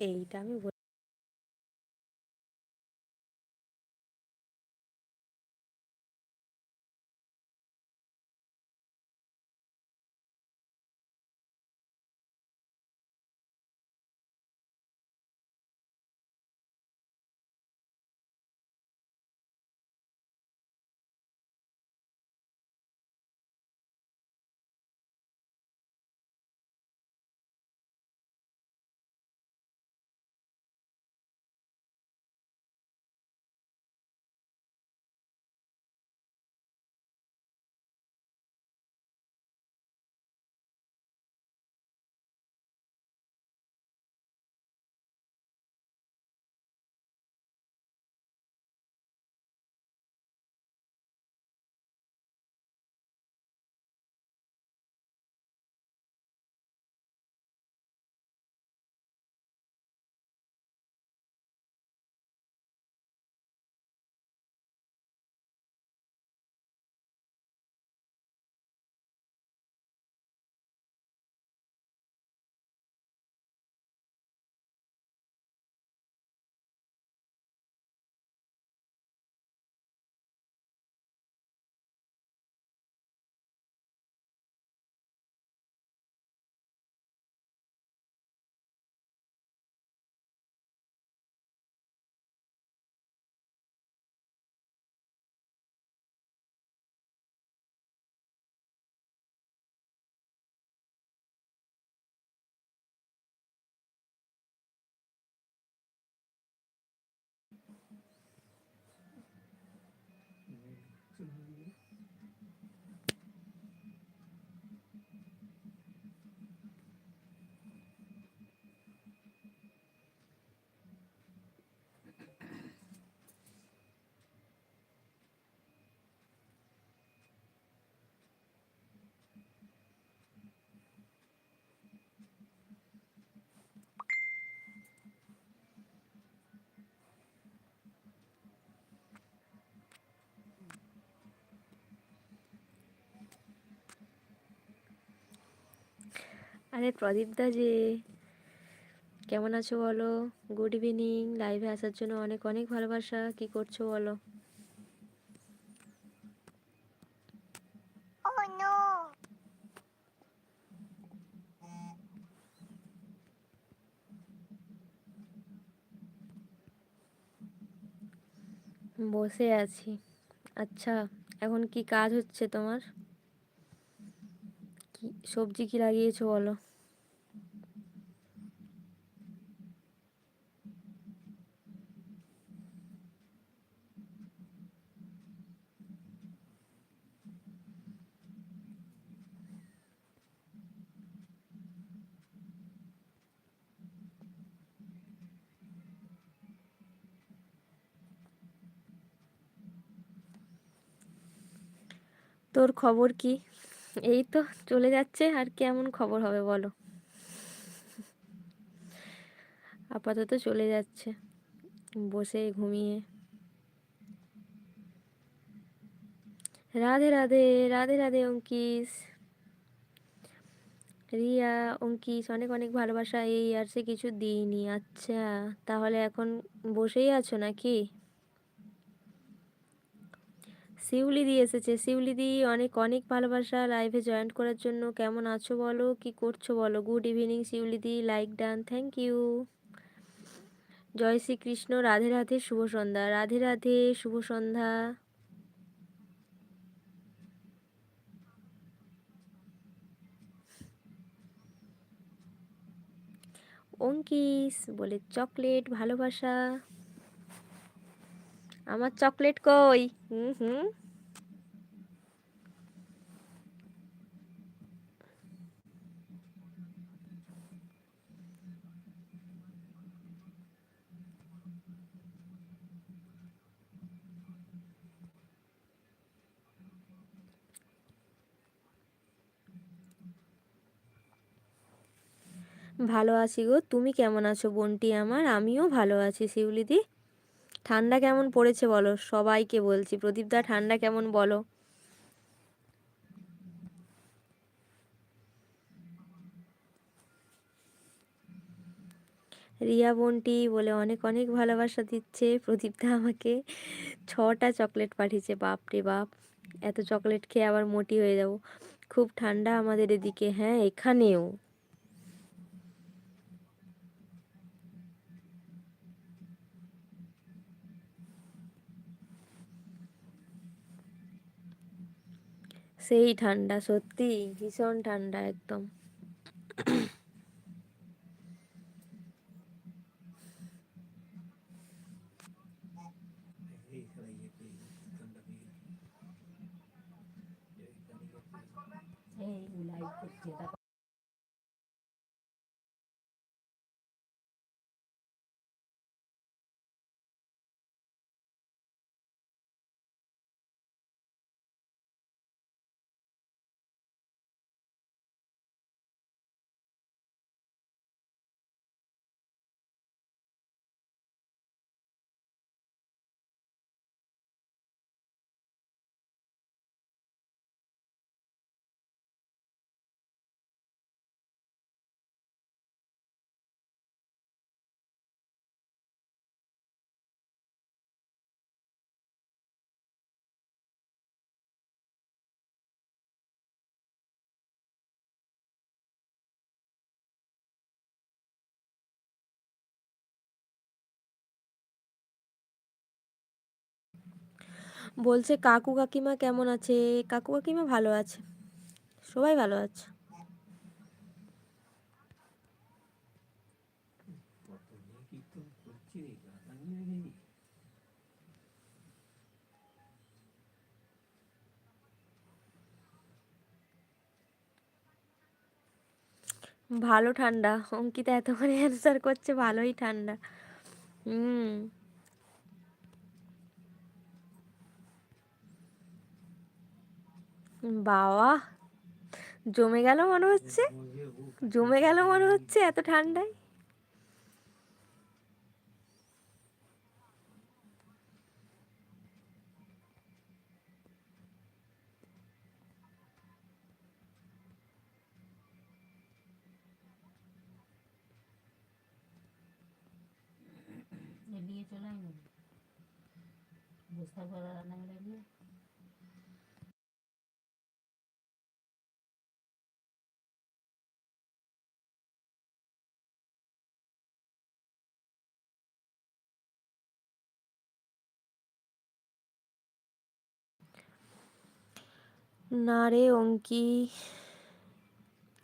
এইটা আমি আরে প্রদীপদা যে কেমন আছো বলো? গুড ইভিনিং লাইভে আসার জন্য অনেক অনেক ভালোবাসা। কি করছ বলো? Oh বসে আছি। আচ্ছা এখন কি কাজ হচ্ছে তোমার? সবজি কি লাগিয়েছো বলো? তোর খবর কি? এই তো চলে যাচ্ছে, আর কেমন খবর হবে বলো? আপাতত চলে যাচ্ছে, বসে ঘুমিয়ে। রাধে রাধে রাধে রাধে অঙ্কিস। রিয়া, অঙ্কিস, অনেক অনেক ভালোবাসা, এই আর সে কিছু দিইনি আচ্ছা তাহলে এখন বসেই আছো নাকি? শিউলি দি এসেছে। শিউলি দি অনেক অনেক ভালোবাসা লাইভে জয়েন করার জন্য। কেমন আছো বলো? কি করছ বলো? Good evening Shiuli di. Like done thank you জয় শ্রীকৃষ্ণ, রাধে রাধে, শুভ সন্ধ্যা। রাধে রাধে, শুভ সন্ধ্যা। অঙ্কিস বলে, চকলেট, ভালোবাসা। আমার চকলেট কই? হুম হুম। ভালো আছি গো। তুমি কেমন আছো বোনটি আমার? আমিও ভালো আছি শিউলিদি ঠান্ডা কেমন পড়েছে বলো? সবাইকে বলছি। প্রদীপদা ঠান্ডা কেমন বলো? রিয়া বন্টি বলে, অনেক অনেক ভালোবাসা দিচ্ছে প্রদীপদা আমাকে। ছটা চকলেট পাঠিয়েছে, বাপ রে বাপ। এত চকলেট খেয়ে আবার মোটি হয়ে যাব। খুব ঠান্ডা আমাদের এদিকে হ্যাঁ এখানেও। সেই ঠান্ডা সত্যি ভীষণ ঠান্ডা একদম। বলছে, কাকু কাকিমা কেমন আছে? কাকু কাকিমা ভালো আছে। সবাই ভালো আছে। ভালো ঠান্ডা। অঙ্কিতা এতক্ষণে অ্যান্সার করছে, ভালোই ঠান্ডা। হুম। বাবা, জমে গেল মনে হচ্ছে। জমে গেল মনে হচ্ছে এত ঠান্ডায়। নিয়ে চলে বুঝতে পারা রান্না না রে অঙ্কি।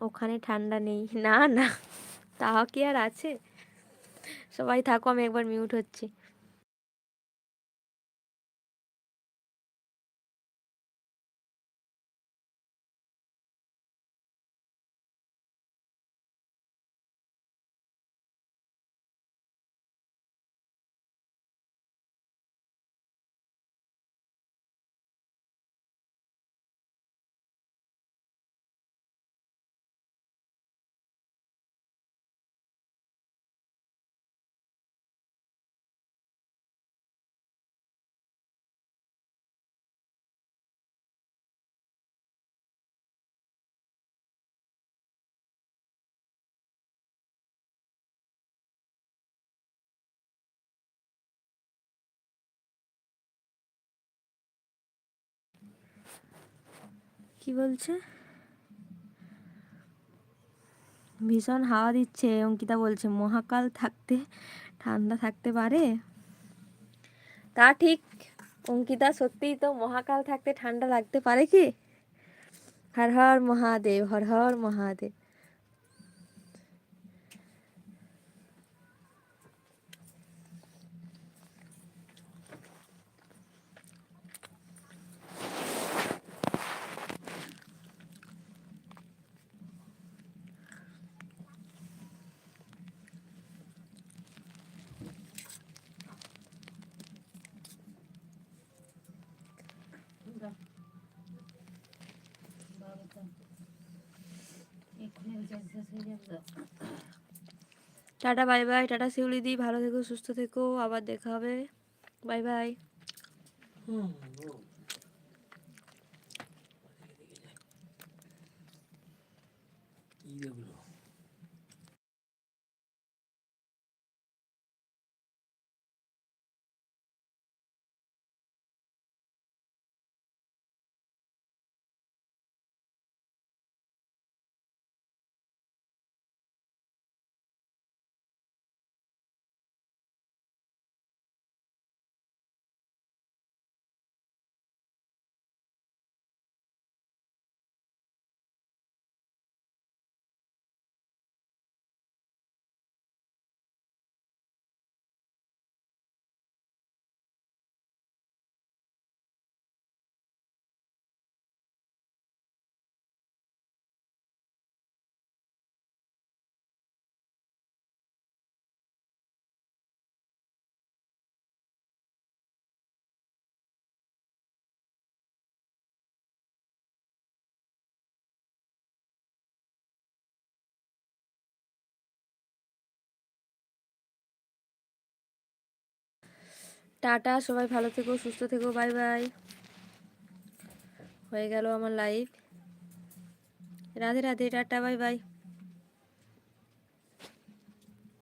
ওখানে ঠান্ডা নেই। না না। তাও কি আর আছে? সবাই থাকো, আমি একবার মিউট হচ্ছি। কি বলছে? ভীষণ হাওয়া দিচ্ছে, অঙ্কিতা বলছে, মহাকাল থাকতে, ঠান্ডা থাকতে পারে? তা ঠিক, অঙ্কিতা, সত্যিই তো মহাকাল থাকতে ঠান্ডা লাগতে পারে কি? Har Har Mahadev, Har Har Mahadev. Tata, bye bye. Tata Shiuli di ভালো থেকো, সুস্থ থেকো। আবার দেখা হবে। Bye bye. কি টাটা, সবাই ভালো থেকো, সুস্থ থেকো, বাই বাই। হয়ে গেল আমার life Radhe Radhe, tata, bye bye.